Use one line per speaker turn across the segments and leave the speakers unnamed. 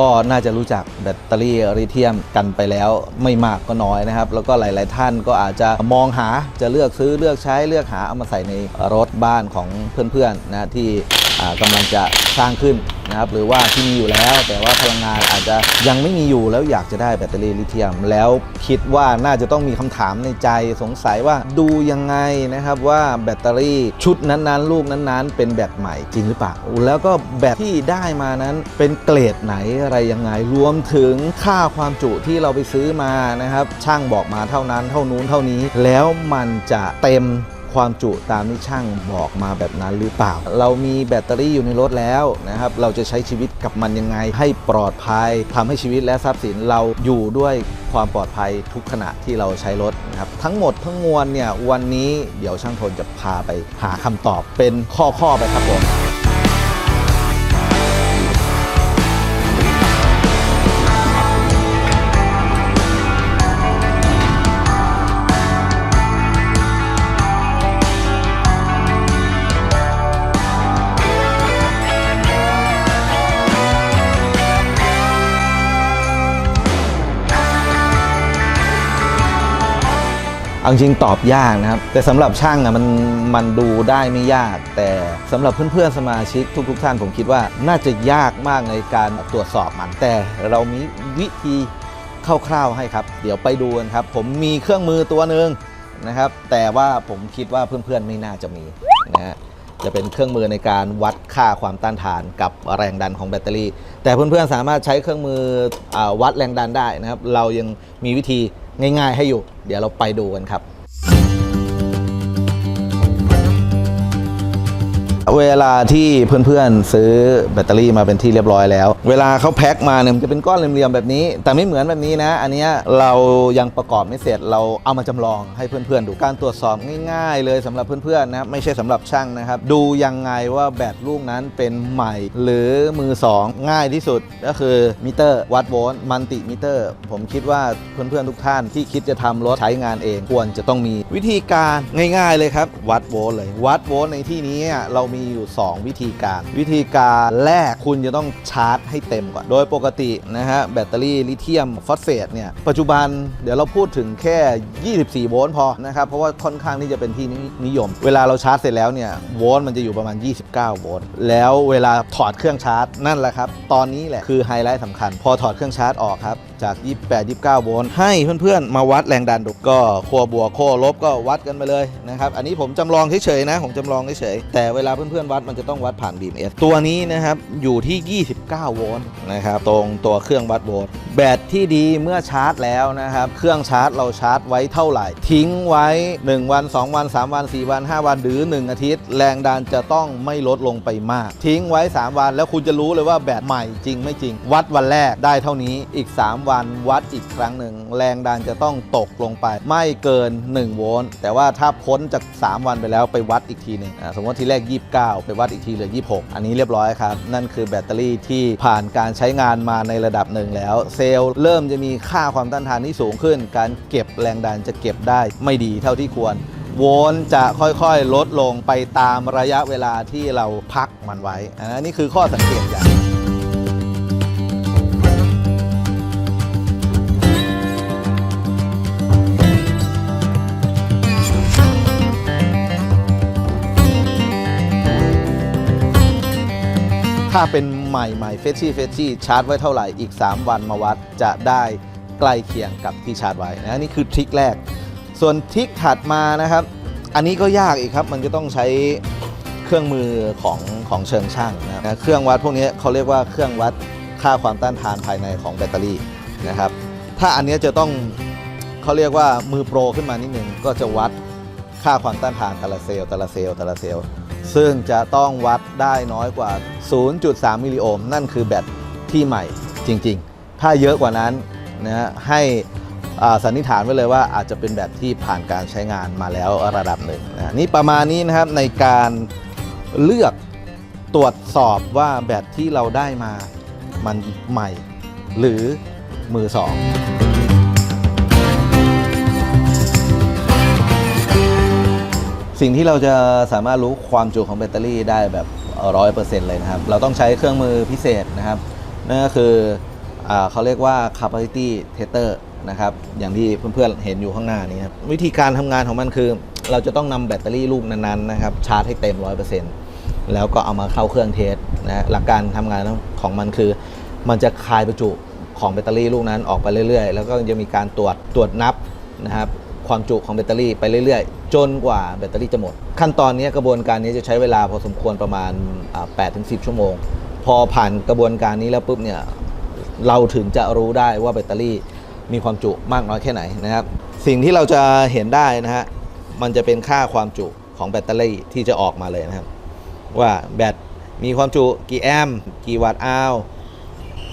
ก็น่าจะรู้จักแบตเตอรี่ลิเธียมกันไปแล้วไม่มากก็น้อยนะครับ แล้วก็หลาย ๆ ท่านก็อาจจะมองหาจะเลือกซื้อเลือกใช้เลือกหาเอามาใส่ในรถบ้านของเพื่อน ๆ นะที่กำลังจะสร้างขึ้น นะครับหรือว่าที่มีอยู่แล้ว แต่ว่าพลังงานอาจจะยังไม่มีอยู่แล้วอยากจะได้แบตเตอรี่ลิเธียม แล้วคิดว่าน่าจะต้องมีคำถามในใจสงสัยว่าดูยังไงนะครับว่าแบตเตอรี่ชุดนั้นๆ ลูกนั้นๆ เป็นแบตใหม่จริงหรือเปล่า แล้วก็แบตที่ได้มานั้นเป็นเกรดไหนอะไรยังไง รวมถึงค่าความจุที่เราไปซื้อมานะครับช่างบอกมาเท่านั้นเท่านู้นเท่านี้ แล้วมันจะเต็ม ความจุตามที่ช่างบอกมาแบบนั้นหรือเปล่า เรามีแบตเตอรี่อยู่ในรถแล้วนะครับ เราจะใช้ชีวิตกับมันยังไงให้ปลอดภัยทำให้ชีวิตและทรัพย์สินเราอยู่ด้วยความปลอดภัยทุกขณะที่เราใช้รถนะครับ ทั้งหมดทั้งมวลเนี่ยวันนี้เดี๋ยวช่างทนจะพาไปหาคำตอบเป็นข้อๆไปครับผม เอาจริงตอบยากนะครับ แต่สำหรับช่างอะมันมันดูได้ไม่ยาก แต่สำหรับเพื่อนๆสมาชิกทุกๆท่านผมคิดว่าน่าจะยากมากในการตรวจสอบมัน แต่เรามีวิธีคร่าวๆให้ครับ เดี๋ยวไปดูกันครับ ผมมีเครื่องมือตัวหนึ่งนะครับ แต่ว่าผมคิดว่าเพื่อนๆไม่น่าจะมีนะฮะจะเป็นเครื่องมือในการวัดค่าความต้านทานกับแรงดันของแบตเตอรี่ แต่เพื่อนๆสามารถใช้เครื่องมืออวัดแรงดันได้นะครับ เรายังมีวิธี ง่าย ๆ ให้อยู่ เดี๋ยวเราไปดูกันครับ เวลาที่เพื่อนๆซื้อแบตเตอรี่มาเป็นที่เรียบร้อยแล้ว เวลาเขาแพ็คมาเนี่ยมันจะเป็นก้อนเหลี่ยมๆแบบนี้ แต่ไม่เหมือนแบบนี้นะ อันนี้เรายังประกอบไม่เสร็จเราเอามาจำลองให้เพื่อนๆ ดูการตรวจสอบง่าย ๆ เลยสำหรับเพื่อนๆนะไม่ใช่สำหรับช่างนะครับ ดูยังไงว่าแบตลูกนั้นเป็นใหม่ หรือมือสองง่ายที่สุดก็คือมิเตอร์วัดโวลต์มันติมิเตอร์ ผมคิดว่าเพื่อนๆทุกท่านที่คิดจะทำรถใช้งานเองควรจะต้องมีวิธีการง่าย ๆเลยครับวัดโวลต์เลยวัดโวลต์ในที่นี้เรามีีอยู่ 2 วิธีการ วิธีการแรกคุณจะต้องชาร์จให้เต็มก่อน โดยปกตินะฮะแบตเตอรี่ลิเธียมฟอสเฟตเนี่ย ปัจจุบันเดี๋ยวเราพูดถึงแค่ 24 โวลต์พอนะครับ เพราะว่าค่อนข้างที่จะเป็นที่นิยม เวลาเราชาร์จเสร็จแล้วเนี่ยโวลต์มันจะอยู่ประมาณ 29 โวลต์แล้วเวลาถอดเครื่องชาร์จนั่นแหละครับตอนนี้แหละคือไฮไลท์สำคัญ พอถอดเครื่องชาร์จออกครับ จาก 28 29 โวลต์ให้เพื่อนๆ มาวัดแรงดันดูก็ขั้วบวกขั้วลบก็วัดกันไปเลยนะครับอันนี้ผมจำลองเฉยๆนะผมจำลองเฉยๆแต่เวลาเพื่อนๆวัดมันจะต้องวัดผ่าน BMS ตัวนี้นะครับอยู่ที่ 29 โวลต์นะครับตรงตัวเครื่องวัดโวลต์แบตที่ดีเมื่อชาร์จแล้วนะครับเครื่องชาร์จเราชาร์จไว้เท่าไหร่ ทิ้งไว้ 1 วัน 2 วัน 3 วัน 4 วัน 5 วันหรือ 1 อาทิตย์ แรงดันจะต้องไม่ลดลงไปมาก ทิ้งไว้ 3 วันแล้วคุณจะรู้เลยว่าแบตใหม่จริงไม่จริง วัดวันแรกได้เท่านี้อีก 3 วันวัดอีกครั้งหนึ่ง แรงดันจะต้องตกลงไป ไม่เกิน 1 โวลต์แต่ว่าถ้าพ้นจาก 3 วันไปแล้วไปวัดอีกทีหนึ่งสมมติทีแรก 29 ไปวัดอีกทีเหลือ 26 อันนี้เรียบร้อยครับ นั่นคือแบตเตอรี่ที่ผ่านการใช้งานมาในระดับหนึ่งแล้ว เซลล์เริ่มจะมีค่าความต้านทานที่สูงขึ้น การเก็บแรงดันจะเก็บได้ไม่ดีเท่าที่ควรโวลต์จะค่อยๆ ลดลงไปตามระยะเวลาที่เราพักมันไว้อันนี้คือข้อสังเกตอย่าง ถ้าเป็นใหม่ใหม่เฟชชี่เฟชชี่ชาร์จไว้เท่าไหร่อีก 3 วันมาวัดจะได้ใกล้เคียงกับที่ชาร์จไว้นะนี่คือทริคแรก ส่วนทริคถัดมานะครับ อันนี้ก็ยากอีกครับ มันจะต้องใช้เครื่องมือของของเชิงช่างนะนะเครื่องวัดพวกนี้เขาเรียกว่าเครื่องวัดค่าความต้านทานภายในของแบตเตอรี่นะครับ ถ้าอันนี้จะต้องเขาเรียกว่ามือโปรขึ้นมานิดนึงก็จะวัดค่าความต้านทานแต่ละเซลล์แต่ละเซลล์แต่ละเซลล์ ซึ่งจะต้องวัดได้น้อยกว่า 0.3 มิลลิโอห์มนั่นคือแบตที่ใหม่จริงๆ ถ้าเยอะกว่านั้นนะฮะให้สันนิษฐานไว้เลยว่าอาจจะเป็นแบตที่ผ่านการใช้งานมาแล้วระดับหนึ่งนะนี่ประมาณนี้นะครับในการเลือกตรวจสอบว่าแบตที่เราได้มามันใหม่ หรือมือสอง สิ่งที่เราจะสามารถรู้ความจุของแบตเตอรี่ได้แบบร้อยเปอร์เซ็นต์เลยนะครับ เราต้องใช้เครื่องมือพิเศษนะครับ นั่นก็คืออเขาเรียกว่า capacity tester นะครับ อย่างที่เพื่อนๆเห็นอยู่ข้างหน้านี้ครับ วิธีการทำงานของมันคือ เราจะต้องนำแบตเตอรี่ลูกนั้นๆนะครับชาร์จให้เต็ม100%แล้วก็เอามาเข้าเครื่องเทสนะหลักการทำงานของมันคือ มันจะคายประจุของแบตเตอรี่ลูกนั้นออกไปเรื่อยๆ แล้วก็จะมีการตรวจตรวจนับนะครับ ความจุของแบตเตอรี่ไปเรื่อยๆ จนกว่าแบตเตอรี่จะหมด ขั้นตอนนี้กระบวนการนี้จะใช้เวลาพอสมควรประมาณอ่า8-10 ชั่วโมง พอผ่านกระบวนการนี้แล้วปุ๊บเนี่ยเราถึงจะรู้ได้ว่าแบตเตอรี่มีความจุมากน้อยแค่ไหนนะครับ สิ่งที่เราจะเห็นได้นะฮะมันจะเป็นค่าความจุของแบตเตอรี่ที่จะออกมาเลยนะครับ ว่าแบตมีความจุกี่แอมป์กี่วัตต์อาว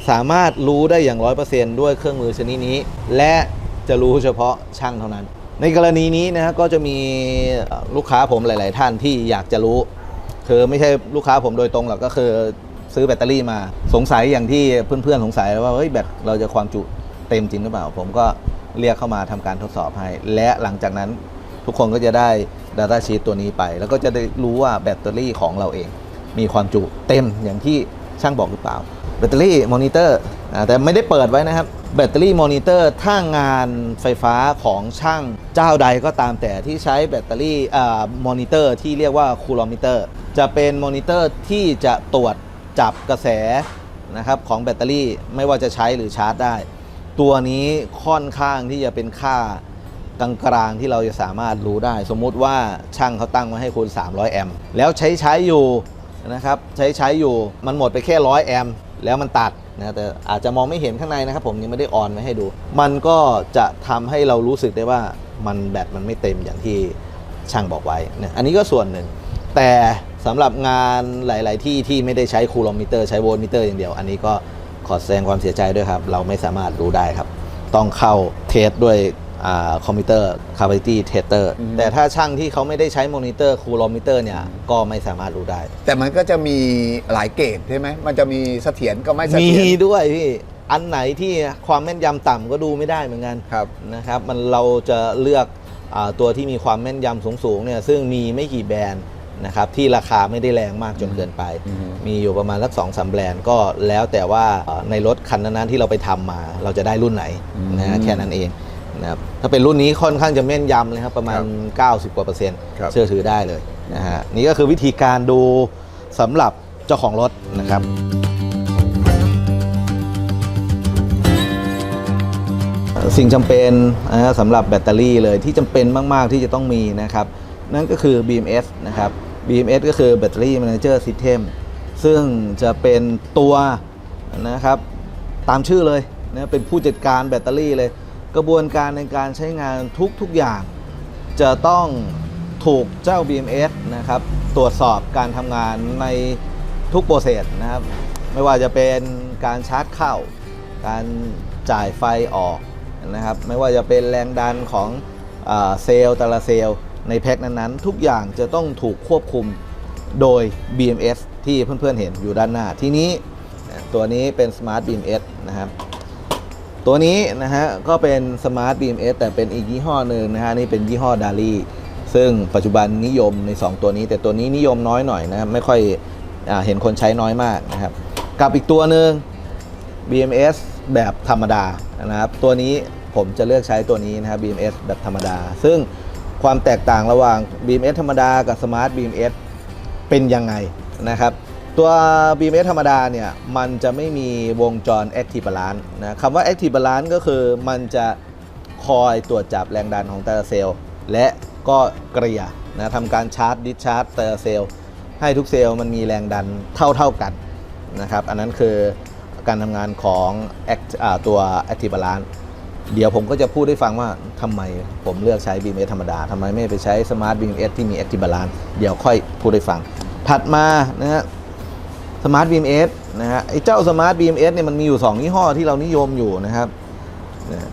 สามารถรู้ได้อย่าง 100%ด้วยเครื่องมือชนิดนี้ และจะรู้เฉพาะช่างเท่านั้น ในกรณีนี้นะฮะก็จะมีลูกค้าผมหลาย ๆ ท่านที่อยากจะรู้ คือไม่ใช่ลูกค้าผมโดยตรงหรอกก็คือซื้อแบตเตอรี่มาสงสัยอย่างที่เพื่อน ๆ สงสัยว่าเฮ้ยแบตเราจะความจุเต็มจริงหรือเปล่า ผมก็เรียกเข้ามาทำการทดสอบให้ และหลังจากนั้นทุกคนก็จะได้ Data Sheet ตัวนี้ไป แล้วก็จะได้รู้ว่าแบตเตอรี่ของเราเอง มีความจุเต็มอย่างที่ช่างบอกหรือเปล่า แบตเตอรี่มอนิเตอร์แต่ไม่ได้เปิดไว้นะครับ แบตเตอรี่มอนิเตอร์ถ้างานไฟฟ้าของช่างเจ้าใดก็ตามแต่ที่ใช้แบตเตอรี่มอนิเตอร์ที่เรียกว่าคูลอมิเตอร์ จะเป็นมอนิเตอร์ที่จะตรวจจับกระแสนะครับของแบตเตอรี่ไม่ว่าจะใช้หรือชาร์จได้ ตัวนี้ค่อนข้างที่จะเป็นค่ากลางๆที่เราจะสามารถรู้ได้ สมมุติว่าช่างเขาตั้งไว้ให้คุณ 300 แอมป์แล้วใช้ใช้อยู่นะครับใช้ใช้อยู่มันหมดไปแค่ 100 แอมป์แล้วมันตัด นะแต่อาจจะมองไม่เห็นข้างในนะครับ ผมยังไม่ได้ออนไว้ให้ดู มันก็จะทำให้เรารู้สึกได้ว่ามันแบตมันไม่เต็มอย่างที่ช่างบอกไว้นะอันนี้ก็ส่วนหนึ่ง แต่สำหรับงานหลาย ๆ ที่ที่ไม่ได้ใช้คูลอมิเตอร์ใช้โวลต์มิเตอร์อย่างเดียว อันนี้ก็ขอแสดงความเสียใจด้วยครับ เราไม่สามารถรู้ได้ครับ ต้องเข้าเทสด้วย คอมพิวเตอร์ capacity tester
อืม
แต่ถ้าช่างที่เขาไม่ได้ใช้มอนิเตอร์คูลอมิเตอร์เนี่ยก็ไม่สามารถรู้ได้
แต่มันก็จะมีหลายเกรดใช่ไหมมันจะมีเสถียรก็ไม่เส
มี
ถียร
ด้วยพี่อันไหนที่ความแม่นยำต่ำก็ดูไม่ได้เหมือนกัน
ครับ
นะครับมันเราจะเลือกอาตัวที่มีความแม่นยำสูงๆเนี่ยซึ่งมีไม่กี่แบรนด์นะครับที่ราคาไม่ได้แรงมากจนเกินไป
อืม
มีอยู่ประมาณสักสองสามแบรนด์ก็แล้วแต่ว่าเอ่อในรถคันนั้นๆที่เราไปทำมา เราจะได้รุ่นไหนนะฮะแค่นั้นเอง นะครับถ้าเป็นรุ่นนี้ค่อนข้างจะแม่นยำเลยครับ ประมาณ 90 กว่าเปอร์เซ็นต์
ครับ
เชื่อถือได้เลยนะฮะนี่ก็คือวิธีการดูสำหรับเจ้าของรถนะครับ สิ่งจำเป็นนะฮะสำหรับแบตเตอรี่เลยที่จำเป็นมาก ๆ ที่จะต้องมีนะครับ นั่นก็คือ BMS นะครับ BMS ก็คือ Battery Manager System ซึ่งจะเป็นตัวนะครับ ตามชื่อเลยนะเป็นผู้จัดการแบตเตอรี่เลย กระบวนการในการใช้งานทุกๆอย่าง จะต้องถูกเจ้า BMS นะครับตรวจสอบการทำงานในทุกโปรเซสนะครับ ไม่ว่าจะเป็นการชาร์จเข้า การจ่ายไฟออกนะครับ ไม่ว่าจะเป็นแรงดันของเซลล์แต่ละเซลล์ในแพ็คนั้นๆ ทุกอย่างจะต้องถูกควบคุมโดย BMS ที่เพื่อนๆเห็นอยู่ด้านหน้า ทีนี้ตัวนี้เป็น Smart BMS นะครับ ตัวนี้นะฮะก็เป็น Smart BMS แต่เป็นอีกยี่ห้อหนึ่งนะฮะนี่เป็นยี่ห้อดาลีซึ่งปัจจุบันนิยมใน 2 ตัวนี้ แต่ตัวนี้นิยมน้อยหน่อยนะครับไม่ค่อยอเห็นคนใช้น้อยมากนะครับกับอีกตัวหนึ่ง BMS แบบธรรมดานะครับตัวนี้ผมจะเลือกใช้ตัวนี้นะครับ BMS แบบธรรมดา ซึ่งความแตกต่างระหว่าง BMS ธรรมดากับ Smart BMS เป็นยังไงนะครับ ตัว BMS ธรรมดาเนี่ยมันจะไม่มีวงจร Active Balance นะคำว่า Active Balance ก็คือมันจะคอยตรวจจับแรงดันของแต่ละเซลล์ และก็เกลี่ยนะทำการชาร์จดิชาร์จแต่ละเซลล์ ให้ทุกเซลล์มันมีแรงดันเท่าเท่าๆกันนะครับอันนั้นคือการทำงานของอตัว Active Balance เดี๋ยวผมก็จะพูดให้ฟังว่าทำไมผมเลือกใช้ BMS ธรรมดาทำไมไม่ไปใช้ Smart BMS ที่มี Active Balance เดี๋ยวค่อยพูดให้ฟัง ถัดมานะฮะ Smart BMS นะฮะไอ้เจ้า Smart BMS เนี่ยมันมีอยู่2ยี่ห้อที่เรานิยมอยู่นะครับนะ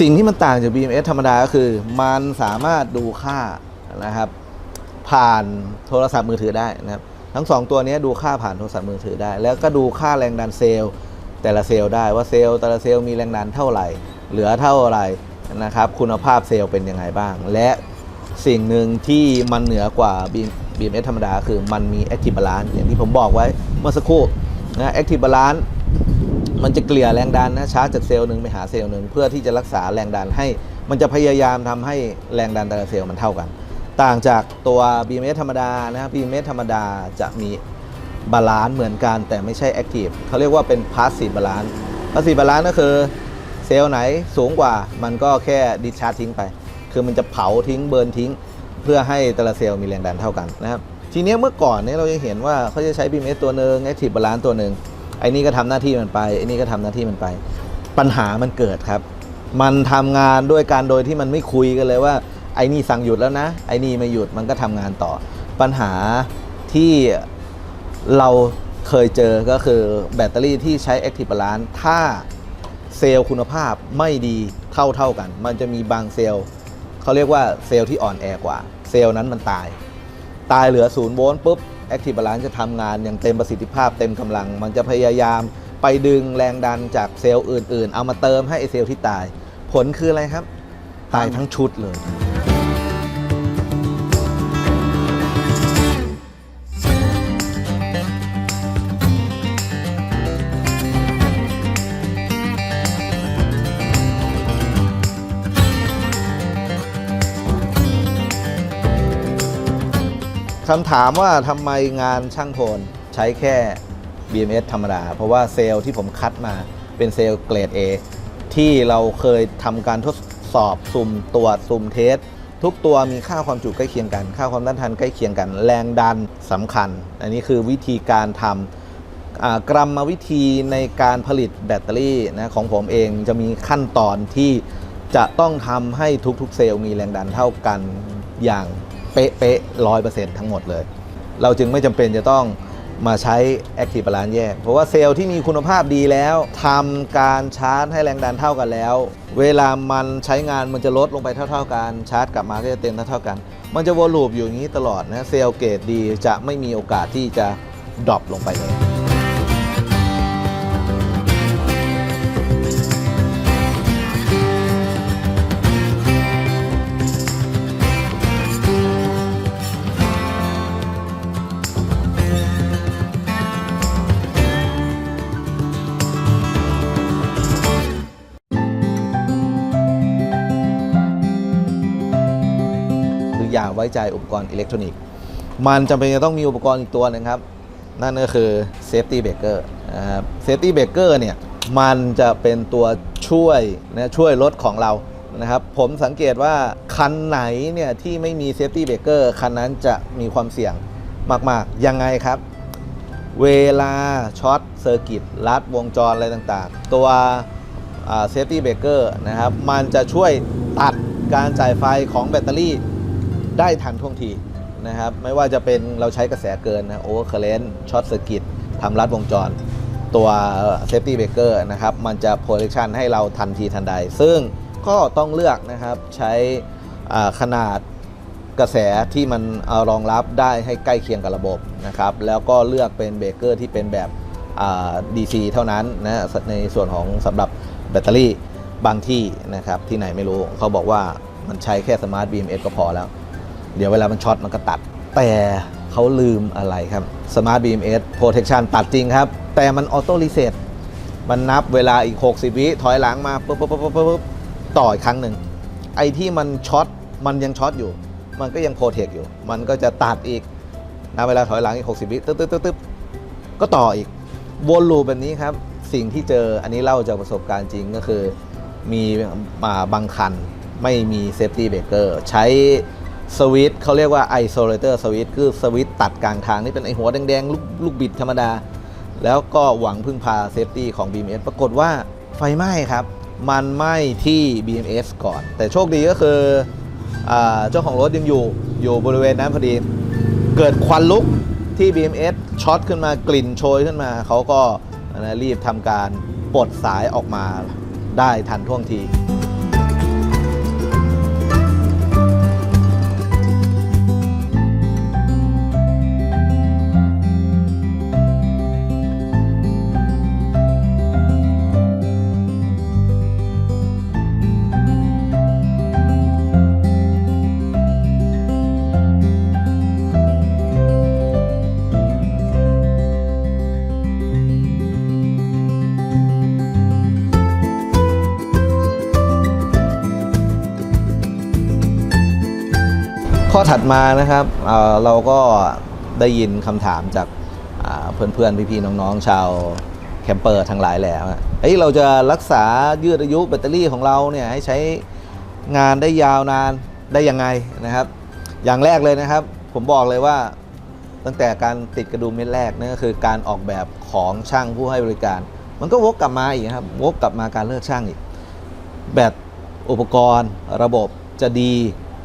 สิ่งที่มันต่างจาก BMS ธรรมดาก็คือ มันสามารถดูค่านะครับ ผ่านโทรศัพท์มือถือได้นะครับ ทั้ง 2 ตัวนี้ดูค่าผ่านโทรศัพท์มือถือได้ แล้วก็ดูค่าแรงดันเซลล์ แต่ละเซลล์ได้ว่าเซลล์แต่ละเซลล์มีแรงดันเท่าไหร่ เหลือเท่าไหร่นะครับ คุณภาพเซลล์เป็นยังไงบ้าง และสิ่งหนึ่งที่มันเหนือกว่า BMS ธรรมดา คือมันมี Active Balance อย่างที่ผมบอกไว้ เมื่อสักครู่นะ Active Balance มันจะเกลี่ยแรงดันนะชาร์จจากเซลล์หนึ่งไปหาเซลล์หนึ่งเพื่อที่จะรักษาแรงดันให้ มันจะพยายามทำให้แรงดันแต่ละเซลล์มันเท่ากัน ต่างจากตัว BMS ธรรมดานะครับ BMS ธรรมดาจะมีบาลานซ์เหมือนกันแต่ไม่ใช่แอคทีฟเขาเรียกว่าเป็นพาสซีฟบาลานซ์พาสซีฟบาลานซ์ก็คือเซลล์ไหนสูงกว่ามันก็แค่ดิชาร์จทิ้งไป คือมันจะเผาทิ้งเบิร์นทิ้ง เพื่อให้แต่ละเซลล์มีแรงดันเท่ากันนะครับ ทีนี้เมื่อก่อนเนี่ยเราจะเห็นว่าเขาจะใช้ BMS ตัวหนึ่ง Active Balance ตัวหนึ่งไอ้นี่ก็ทำหน้าที่มันไปไอ้นี่ก็ทำหน้าที่มันไป ปัญหามันเกิดครับ มันทำงานด้วยการโดยที่มันไม่คุยกันเลยว่า ไอ้นี่สั่งหยุดแล้วนะ ไอ้นี่ไม่หยุดมันก็ทำงานต่อ ปัญหาที่เราเคยเจอก็คือแบตเตอรี่ที่ใช้ Active Balance ถ้าเซลล์คุณภาพไม่ดีเท่าเท่าๆกัน มันจะมีบางเซลล์เขาเรียกว่าเซลล์ที่อ่อนแอกว่า เซลล์นั้นมันตาย ตายเหลือศูนย์โวลต์ปุ๊บแอคทีฟบาลานซ์จะทำงานอย่างเต็มประสิทธิภาพเต็มกำลัง มันจะพยายามไปดึงแรงดันจากเซลล์อื่น ๆ เอามาเติมให้ไอเซลล์ที่ตาย ผลคืออะไรครับ ตายทั้งชุดเลย คำถามว่าทำไมงานช่างโทนใช้แค่ BMS ธรรมดา เพราะว่าเซลล์ที่ผมคัดมาเป็นเซลล์เกรด A ที่เราเคยทำการทดสอบสุ่มตรวจสุ่มเทสทุกตัวมีค่าความจุใกล้เคียงกัน ค่าความต้านทานใกล้เคียงกัน แรงดันสำคัญ อันนี้คือวิธีการทำอ่ากรรมวิธีในการผลิตแบตเตอรี่นะของผมเองจะมีขั้นตอนที่จะต้องทำให้ทุกๆ เซลล์มีแรงดันเท่ากันอย่าง เป๊ะๆร้อยเปอร์เซ็นต์ทั้งหมดเลย เราจึงไม่จำเป็นจะต้องมาใช้ Active Balance แยก เพราะว่าเซลล์ที่มีคุณภาพดีแล้วทำการชาร์จให้แรงดันเท่ากันแล้ว เวลามันใช้งานมันจะลดลงไปเท่า ๆกันชาร์จกลับมาก็จะเต็มเท่าๆกัน มันจะวนลูปอยู่อย่างนี้ตลอดนะเซลล์เกรดดีจะไม่มีโอกาสที่จะดรอปลงไปเลย ว้ใจอุปกรณ์อิเล็กทรอนิกส์ มันจำเป็นจะต้องมีอุปกรณ์อีกตัวหนึงครับ นั่นก็คือ Safety Breaker นะครับ Safety Breaker เนี่ยมันจะเป็นตัวช่วยนะช่วยรถของเรานะครับผมสังเกตว่าคันไหนเนี่ยที่ไม่มี Safety Breaker คันนั้นจะมีความเสี่ยงมาก ๆ ยังไงครับ เวลาช็อตเซอร์กิตลัดวงจรอะไรต่าง ๆ ตัวเซฟตี้เบรกเกอร์นะครับ มันจะช่วยตัดการจ่ายไฟของแบตเตอรี่ ได้ทันท่วงทีนะครับ ไม่ว่าจะเป็นเราใช้กระแสเกินนะโอเวอร์เคอร์เรนต์ช็อตเซอร์กิตทำลัดวงจร ตัวเซฟตี้เบรกเกอร์นะครับ มันจะโปรเทคชันให้เราทันทีทันใด ซึ่งก็ต้องเลือกนะครับใช้ขนาดกระแสที่มันอรองรับได้ให้ใกล้เคียงกับระบบนะครับ แล้วก็เลือกเป็นเบรกเกอร์ที่เป็นแบบอ่า DC เท่านั้นนะในส่วนของสำหรับแบตเตอรี่บางที่นะครับที่ไหนไม่รู้เขาบอกว่ามันใช้แค่สมาร์ท BMS ก็พอแล้ว เดี๋ยวเวลามันช็อตมันก็ตัด แต่เขาลืมอะไรครับสมาร์ท BMS Protection ตัดจริงครับ แต่มันออโต้รีเซ็ตมันนับเวลาอีก 60 วิถอยหลังมาปุ๊บปุ๊บปุ๊บปุ๊บปุ๊บต่ออีกครั้งหนึ่ง ไอ้ที่มันช็อตมันยังช็อตอยู่ มันก็ยังโปรเทคอยู่ มันก็จะตัดอีกนะเวลาถอยหลังอีก 60 วิตึ๊บตึ๊บตึ๊บตึ๊บก็ต่ออีกวนลูปแบบนี้ครับ สิ่งที่เจออันนี้เล่าจากประสบการณ์จริงก็คือมีมาบางคันไม่มีเซฟตี้เบรกเกอร์ใช้ สวิตเขาเรียกว่า isolator switch คือสวิตตัดกลางทางนี่เป็นไอหัวแดงๆ ลูกลูกบิดธรรมดา แล้วก็หวังพึ่งพาเซฟตี้ของ BMS ปรากฏว่าไฟไหม้ครับ มันไหม้ที่ BMS ก่อน แต่โชคดีก็คืออเจ้าของรถยังอยู่อยู่บริเวณนั้นพอดี เกิดควันลุกที่ BMS ช็อตขึ้นมากลิ่นโชยขึ้นมา เขาก็รีบทำการปลดสายออกมาได้ทันท่วงที ถัดมานะครับเเราก็ได้ยินคำถามจากเพื่อนๆ พี่ๆ น้องๆ ชาวแคมเปอร์ทั้งหลายแล้วเฮ้ยเราจะรักษายืดอายุแบตเตอรี่ของเราเนี่ยให้ใช้งานได้ยาวนานได้ยังไงนะครับ อย่างแรกเลยนะครับ ผมบอกเลยว่าตั้งแต่การติดกระดุมเม็ดแรกนั่นก็คือการออกแบบของช่างผู้ให้บริการ มันก็วกกลับมาอีกครับวกกลับมาการเลือกช่างอีก แบตอุปกรณ์ระบบจะดี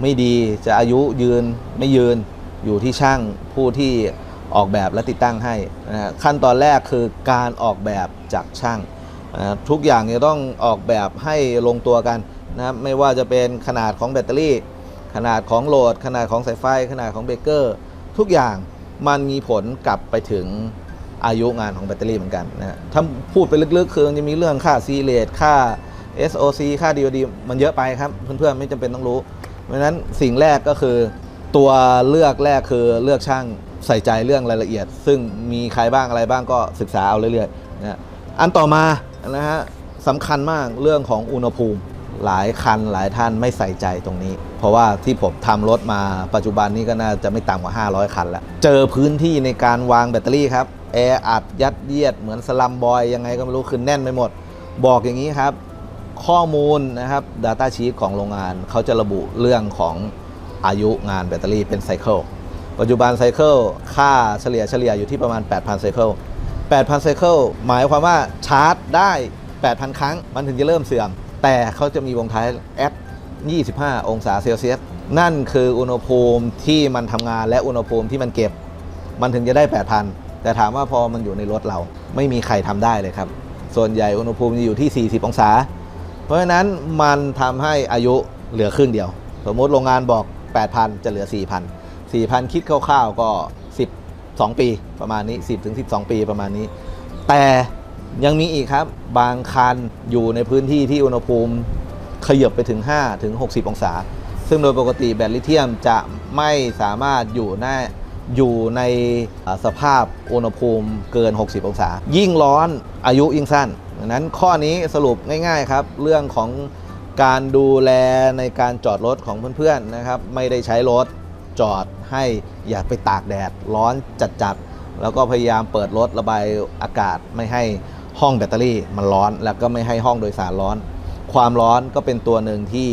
ไม่ดีจะอายุยืนไม่ยืนอยู่ที่ช่างผู้ที่ออกแบบและติดตั้งให้นะฮะขั้นตอนแรกคือการออกแบบจากช่างนะทุกอย่างจะต้องออกแบบให้ลงตัวกันนะครับไม่ว่าจะเป็นขนาดของแบตเตอรี่ ขนาดของโหลด ขนาดของสายไฟ ขนาดของเบรกเกอร์ ทุกอย่างมันมีผลกลับไปถึงอายุงานของแบตเตอรี่เหมือนกันนะถ้าพูดไปลึกๆ คือมันจะมีเรื่องค่าซีเลตค่า SOC ค่า DOD มันเยอะไปครับ เพื่อนๆ ไม่จำเป็นต้องรู้ เพราะฉะนั้นสิ่งแรกก็คือตัวเลือกแรกคือเลือกช่างใส่ใจเรื่องรายละเอียด ซึ่งมีใครบ้างอะไรบ้างก็ศึกษาเอาเรื่อยๆนะอันต่อมานะฮะสำคัญมากเรื่องของอุณหภูมิหลายคันหลายท่านไม่ใส่ใจตรงนี้ เพราะว่าที่ผมทำรถมาปัจจุบันนี้ก็น่าจะไม่ต่ำกว่า 500 คันแล้ว เจอพื้นที่ในการวางแบตเตอรี่ครับแออัดยัดเยียดเหมือนสลัมบอยยังไงก็ไม่รู้คือแน่นไปหมด บอกอย่างนี้ครับ ข้อมูลนะครับ Data Sheet ของโรงงานเขาจะระบุเรื่องของอายุงานแบตเตอรี่เป็นไซเคิลปัจจุบันไซเคิลค่าเฉลี่ยเฉลี่ยอยู่ที่ประมาณ 8,000ไซเคิล8,000ไซเคิลหมายความว่าชาร์จได้ 8,000 ครั้ง มันถึงจะเริ่มเสื่อม แต่เขาจะมีวงท้ายแอด25 องศาเซลเซียส นั่นคืออุณหภูมิที่มันทำงานและอุณหภูมิที่มันเก็บ มันถึงจะได้ 8,000 แต่ถามว่าพอมันอยู่ในรถเราไม่มีใครทำได้เลยครับ ส่วนใหญ่อุณหภูมิจะอยู่ที่ 40 องศา เพราะฉะนั้นมันทำให้อายุเหลือครึ่งเดียว สมมติโรงงานบอก 8,000 จะเหลือ 4,000 4,000 คิดคร่าวๆก็ 12 ปีประมาณนี้ 10ถึง12 ปีประมาณนี้ แต่ยังมีอีกครับ บางคันอยู่ในพื้นที่ที่อุณหภูมิขยับไปถึง 5 ถึง 60 องศา ซึ่งโดยปกติแบตลิเธียมจะไม่สามารถอยู่ในอยู่ในสภาพอุณหภูมิเกิน 60 องศา ยิ่งร้อนอายุยิ่งสั้น ดังนั้นข้อนี้สรุปง่ายๆครับ เรื่องของการดูแลในการจอดรถของเพื่อนๆนะครับ ไม่ได้ใช้รถจอดให้อย่าไปตากแดดร้อนจัดๆ แล้วก็พยายามเปิดรถระบายอากาศไม่ให้ห้องแบตเตอรี่มันร้อน แล้วก็ไม่ให้ห้องโดยสารร้อน ความร้อนก็เป็นตัวหนึ่งที่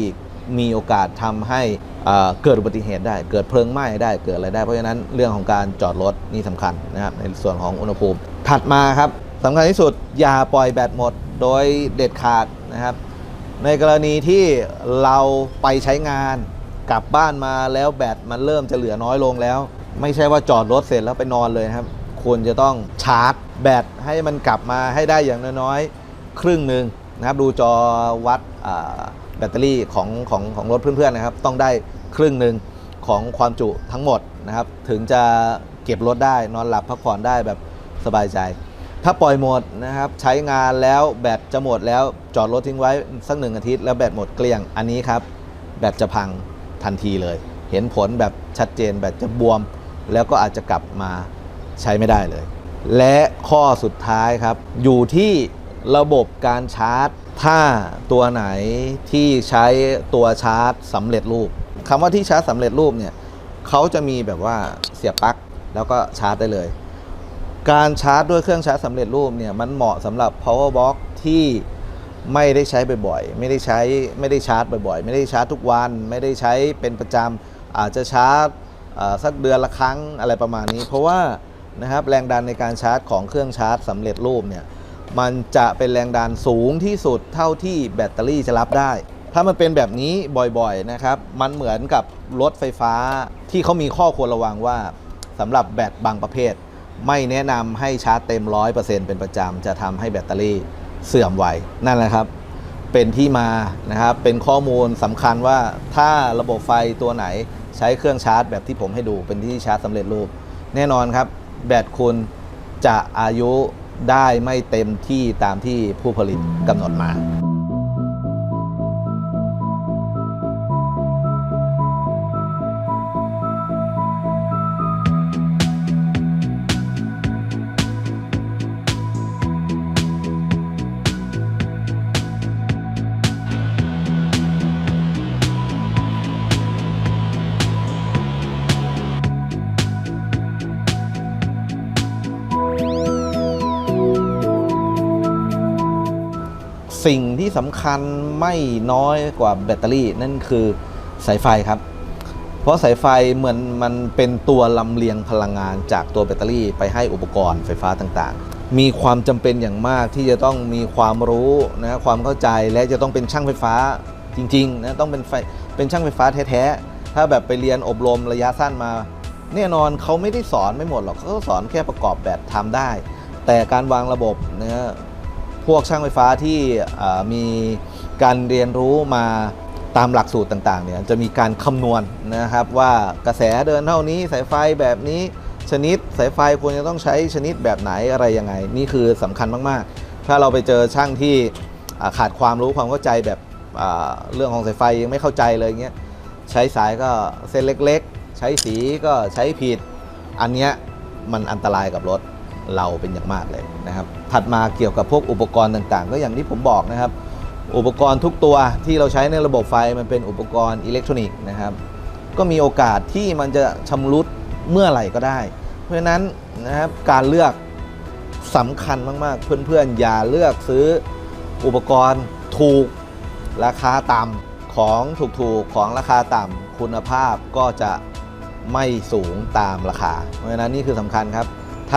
มีโอกาสทำให้เกิดอุบัติเหตุได้ เกิดเพลิงไหม้ได้เกิดอะไรได้เพราะฉะนั้นเรื่องของการจอดรถนี่สำคัญนะครับในส่วนของอุณหภูมิ ถัดมาครับ สำคัญที่สุดอย่าปล่อยแบตหมดโดยเด็ดขาดนะครับ ในกรณีที่เราไปใช้งานกลับบ้านมาแล้วแบตมันเริ่มจะเหลือน้อยลงแล้ว ไม่ใช่ว่าจอดรถเสร็จแล้วไปนอนเลยครับ ควรจะต้องชาร์จแบตให้มันกลับมาให้ได้อย่างน้อยๆ ครึ่งหนึ่งนะครับ ดูจอวัดแบตเตอรี่ของของของรถเพื่อนๆนะครับ ต้องได้ครึ่งหนึ่งของความจุทั้งหมดนะครับ ถึงจะเก็บรถได้นอนหลับพักผ่อนได้แบบสบายใจ ถ้าปล่อยหมดนะครับใช้งานแล้วแบตจะหมดแล้วจอดรถทิ้งไว้สักหนึ่งอาทิตย์แล้วแบตหมดเกลี้ยงอันนี้ครับแบตจะพังทันทีเลย เห็นผลแบบชัดเจนแบตจะบวม แล้วก็อาจจะกลับมาใช้ไม่ได้เลย และข้อสุดท้ายครับ อยู่ที่ระบบการชาร์จ ถ้าตัวไหนที่ใช้ตัวชาร์จสำเร็จรูปคำว่าที่ชาร์จสำเร็จรูปเนี่ยเขาจะมีแบบว่าเสียบปลั๊กแล้วก็ชาร์จได้เลย การชาร์จด้วยเครื่องชาร์จสำเร็จรูปเนี่ยมันเหมาะสำหรับ power box ที่ไม่ได้ใช้บ่อยๆ ไม่ได้ใช้ไม่ได้ชาร์จบ่อยๆ ไม่ได้ชาร์จทุกวัน ไม่ได้ใช้เป็นประจำอาจจะชาร์จสักเดือนละครั้งอะไรประมาณนี้ เพราะว่านะครับแรงดันในการชาร์จของเครื่องชาร์จสำเร็จรูปเนี่ยมันจะเป็นแรงดันสูงที่สุดเท่าที่แบตเตอรี่จะรับได้ ถ้ามันเป็นแบบนี้บ่อยๆนะครับมันเหมือนกับรถไฟฟ้าที่เขามีข้อควรระวังว่าสำหรับแบตบางประเภท ไม่แนะนำให้ชาร์จเต็ม 100%เป็นประจำจะทำให้แบตเตอรี่เสื่อมไวนั่นแหละครับ เป็นที่มานะครับ เป็นข้อมูลสำคัญว่าถ้าระบบไฟตัวไหนใช้เครื่องชาร์จแบบที่ผมให้ดูเป็นที่ชาร์จสำเร็จรูป แน่นอนครับ แบตคุณจะอายุได้ไม่เต็มที่ตามที่ผู้ผลิตกำหนดมา สิ่สำคัญไม่น้อยกว่าแบตเตอรี่ นั่นคือสายไฟครับ เพราะสายไฟเหมือนมันเป็นตัวลำเลียงพลังงานจากตัวแบตเตอรี่ไปให้อุปกรณ์ไฟฟ้าต่างๆ มีความจำเป็นอย่างมากที่จะต้องมีความรู้นะความเข้าใจและจะต้องเป็นช่างไฟฟ้าจริงๆนะต้องเป็นไฟเป็นช่างไฟฟ้าแท้ๆ ถ้าแบบไปเรียนอบรมระยะสั้นมา แน่นอนเขาไม่ได้สอนไม่หมดหรอกเขาสอนแค่ประกอบแบบทำได้ แต่การวางระบบนะ พวกช่างไฟฟ้าที่มีการเรียนรู้มาตามหลักสูตรต่างๆเนี่ยจะมีการคำนวณนะครับว่ากระแสเดินเท่านี้สายไฟแบบนี้ชนิดสายไฟควรจะต้องใช้ชนิดแบบไหนอะไรยังไง นี่คือสำคัญมากๆ ถ้าเราไปเจอช่างที่ขาดความรู้ความเข้าใจแบบเรื่องของสายไฟยังไม่เข้าใจเลยเงี้ยใช้สายก็เส้นเล็กๆ ใช้สีก็ใช้ผิด อันเนี้ยมันอันตรายกับรถ เราเป็นอย่างมากเลยนะครับ ถัดมาเกี่ยวกับพวกอุปกรณ์ต่างๆ ก็อย่างที่ผมบอกนะครับ อุปกรณ์ทุกตัวที่เราใช้ในระบบไฟมันเป็นอุปกรณ์อิเล็กทรอนิกส์นะครับ ก็มีโอกาสที่มันจะชำรุดเมื่อไหร่ก็ได้ เพราะฉะนั้นนะครับการเลือกสำคัญมากๆ เพื่อนๆ อย่าเลือกซื้ออุปกรณ์ถูกราคาต่ำของถูกๆของราคาต่ำคุณภาพก็จะไม่สูงตามราคา เพราะฉะนั้นนี่คือสำคัญครับ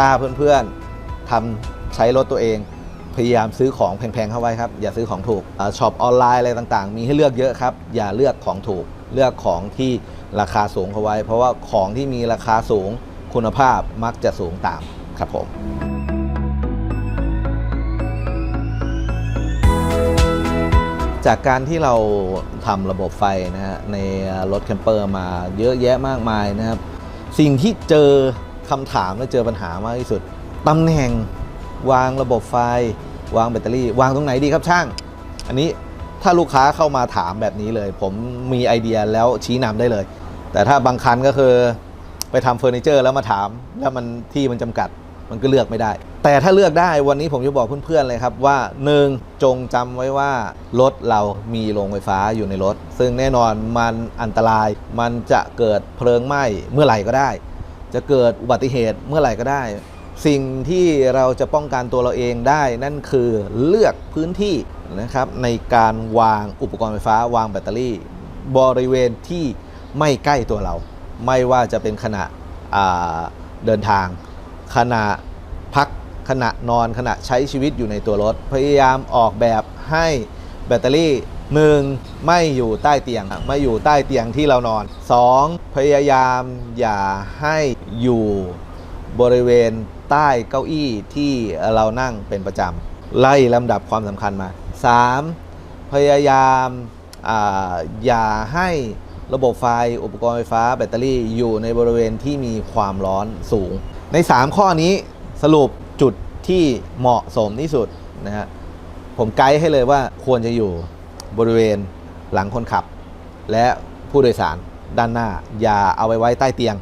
ถ้าเพื่อนๆทำใช้รถตัวเอง พยายามซื้อของแพงๆเข้าไว้ครับ อย่าซื้อของถูกช็อปออนไลน์อะไรต่างๆ มีให้เลือกเยอะครับ อย่าเลือกของถูก เลือกของที่ราคาสูงเข้าไว้ เพราะว่าของที่มีราคาสูงคุณภาพมักจะสูงตามครับผมจากการที่เราทำระบบไฟนะฮะในรถแคมเปอร์มาเยอะแยะมากมายนะครับ สิ่งที่เจอ คำถามและเจอปัญหามากที่สุดตำแหน่งวางระบบไฟ วางแบตเตอรี่ วางตรงไหนดีครับช่าง อันนี้ถ้าลูกค้าเข้ามาถามแบบนี้เลย ผมมีไอเดียแล้วชี้นำได้เลย แต่ถ้าบางคันก็คือไปทำเฟอร์นิเจอร์แล้วมาถาม แล้วมันที่มันจำกัดมันก็เลือกไม่ได้ แต่ถ้าเลือกได้วันนี้ผมจะบอกเพื่อนๆเลยครับว่า 1. จงจำไว้ว่ารถเรามีโรงไฟฟ้าอยู่ในรถ ซึ่งแน่นอนมันอันตราย มันจะเกิดเพลิงไหม้เมื่อไหร่ก็ได้ จะเกิดอุบัติเหตุเมื่อไหร่ก็ได้ สิ่งที่เราจะป้องกันตัวเราเองได้ นั่นคือเลือกพื้นที่นะครับในการวางอุปกรณ์ไฟฟ้าวางแบตเตอรี่ บริเวณที่ไม่ใกล้ตัวเรา ไม่ว่าจะเป็นขณะเดินทาง ขณะพักขณะนอนขณะใช้ชีวิตอยู่ในตัวรถ พยายามออกแบบให้แบตเตอรี่ หนึ่งไม่อยู่ใต้เตียงไม่อยู่ใต้เตียงที่เรานอน 2. พยายามอย่าให้อยู่บริเวณใต้เก้าอี้ที่เรานั่งเป็นประจำไล่ลำดับความสำคัญมา 3. พยายามอาอย่าให้ระบบไฟอุปกรณ์ไฟฟ้าแบตเตอรี่อยู่ในบริเวณที่มีความร้อนสูง ใน 3 ข้อนี้สรุปจุดที่เหมาะสมที่สุดนะฮะผมไกด์ให้เลยว่าควรจะอยู่ บริเวณหลังคนขับ และผู้โดยสารด้านหน้า อย่าเอาไปไว้ใต้เตียง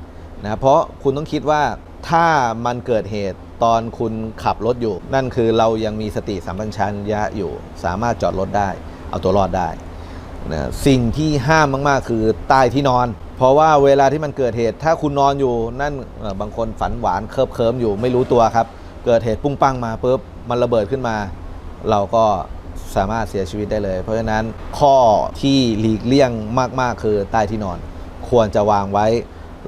นะเพราะคุณต้องคิดว่าถ้ามันเกิดเหตุตอนคุณขับรถอยู่ นั่นคือเรายังมีสติสัมปชัญญะอยู่ สามารถจอดรถได้ เอาตัวรอดได้นะสิ่งที่ห้ามมาก ๆ คือใต้ที่นอน เพราะว่าเวลาที่มันเกิดเหตุ ถ้าคุณนอนอยู่นั่นบางคนฝันหวานเคิบเคิมอยู่ไม่รู้ตัวครับ เกิดเหตุปุ้งปังมาปุ๊บมันระเบิดขึ้นมา เราก็ สามารถเสียชีวิตได้เลย เพราะฉะนั้นข้อที่หลีกเลี่ยงมาก ๆ คือใต้ที่นอน ควรจะวางไว้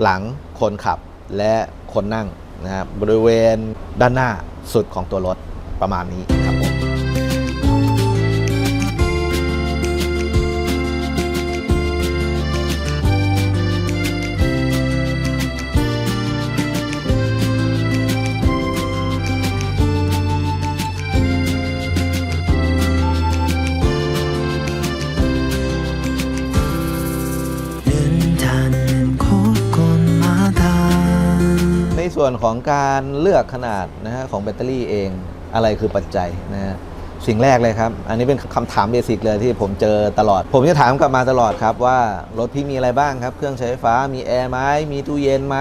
หลังคนขับและคนนั่งนะครับบริเวณด้านหน้าสุดของตัวรถประมาณนี้ครับ วนของการเลือกขนาดนะฮะของแบตเตอรี่เองอะไรคือปัจจัยนะฮะสิ่งแรกเลยครับ อันนี้เป็นคำถามเบสิกเลยที่ผมเจอตลอด ผมจะถามกลับมาตลอดครับว่ารถพี่มีอะไรบ้างครับ เครื่องใช้ไฟฟ้า มีแอร์ไหมมีตู้เย็นไหม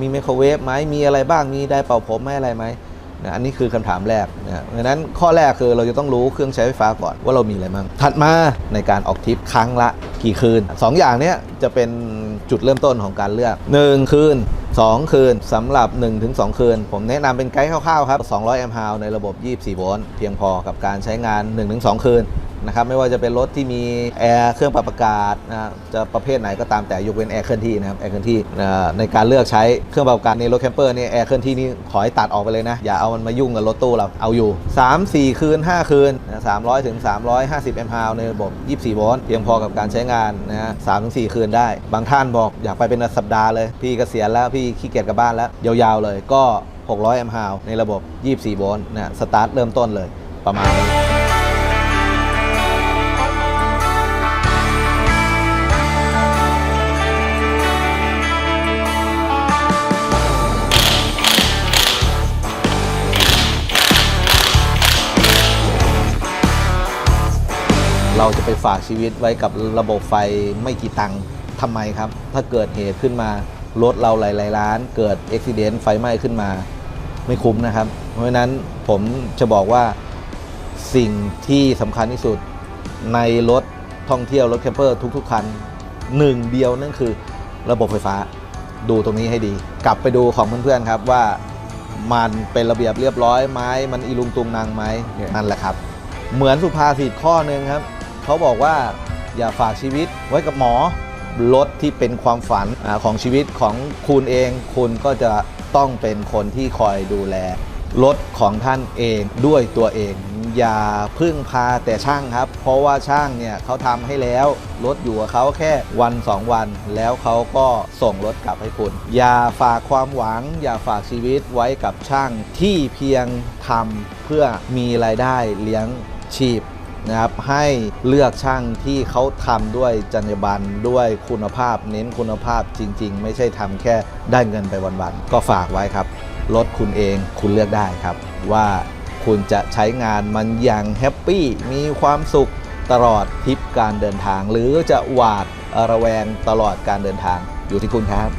มีไมโครเวฟไหมมีอะไรบ้าง มีไดร์เป่าผมไหมอะไรไหมนะอันนี้คือคำถามแรกนะฮะดังนั้นข้อแรกคือเราจะต้องรู้เครื่องใช้ไฟฟ้าก่อนว่าเรามีอะไรบ้าง ถัดมาในการออกทริปครั้งละกี่คืนสองอย่างนี้จะเป็นจุดเริ่มต้นของการเลือกหนึ่งคืน 2 คืนสำหรับ 1-2 คืน ผมแนะนำเป็นไกด์คร่าวๆครับ 200 แอมป์ฮาวในระบบ 24 โวลต์เพียงพอกับการใช้งาน 1-2 คืน นะครับไม่ว่าจะเป็นรถที่มีแอร์เครื่องปรับอากาศนะจะประเภทไหนก็ตามแต่ยกเว้นแอร์เคลื่อนที่นะครับแอร์เคลื่อนที่ในการเลือกใช้เครื่องปรับอากาศในรถแคมเปอร์นี่แอร์เคลื่อนที่นี่ขอให้ตัดออกไปเลยนะ อย่าเอามันมายุ่งกับรถตู้เราเอาอยู่ 3-4 คืน 5 คืน 300ถึง350แอมป์ฮาวในระบบ 24 โวลต์เพียงพอกับการใช้งานนะฮะ3-4คืนได้ บางท่านบอกอยากไปเป็นสัปดาห์เลย พี่เกษียณแล้วพี่ขี้เกียจกลับบ้านแล้ว ยาวๆเลยก็ 600 แอมป์ฮาวในระบบ 24 โวลต์นะสตาร์ทเริ่มต้นเลยประมาณนี้ เราจะไปฝากชีวิตไว้กับระบบไฟไม่กี่ตังค์ทำไมครับ ถ้าเกิดเหตุขึ้นมารถเราหลายๆล้าน เกิดอุบิเหตุไฟไหม้ขึ้นมา ไม่คุ้มนะครับ เพราะฉะนั้นผมจะบอกว่าสิ่งที่สำคัญที่สุดในรถท่องเที่ยวรถแคมเปอร์ทุกๆคันหนึ่งเดียวนั่นคือระบบไฟฟ้าดูตรงนี้ให้ดี กลับไปดูของเพื่อนๆครับว่ามันเป็นระเบียบเรียบร้อยไหมมันอีลุงตุงนางไหมนั่นแหละครับ เหมือนสุภาษิตข้อหนึ่งครับ เขาบอกว่าอย่าฝากชีวิตไว้กับหมอรถที่เป็นความฝันของชีวิตของคุณเอง คุณก็จะต้องเป็นคนที่คอยดูแลรถของท่านเองด้วยตัวเอง อย่าพึ่งพาแต่ช่างครับ เพราะว่าช่างเนี่ยเขาทำให้แล้วรถอยู่กับเขาแค่วัน 2 วัน แล้วเขาก็ส่งรถกลับให้คุณ อย่าฝากความหวัง อย่าฝากชีวิตไว้กับช่างที่เพียงทำเพื่อมีรายได้เลี้ยงชีพ นะครับให้เลือกช่างที่เขาทำด้วยจรรยาบรรณด้วยคุณภาพ เน้นคุณภาพจริง ๆ ไม่ใช่ทำแค่ได้เงินไปวันๆก็ฝากไว้ครับรถคุณเองคุณเลือกได้ครับ ว่าคุณจะใช้งานมันอย่างแฮปปี้มีความสุขตลอดทริปการเดินทาง หรือจะหวาดระแวงตลอดการเดินทางอยู่ที่คุณครับ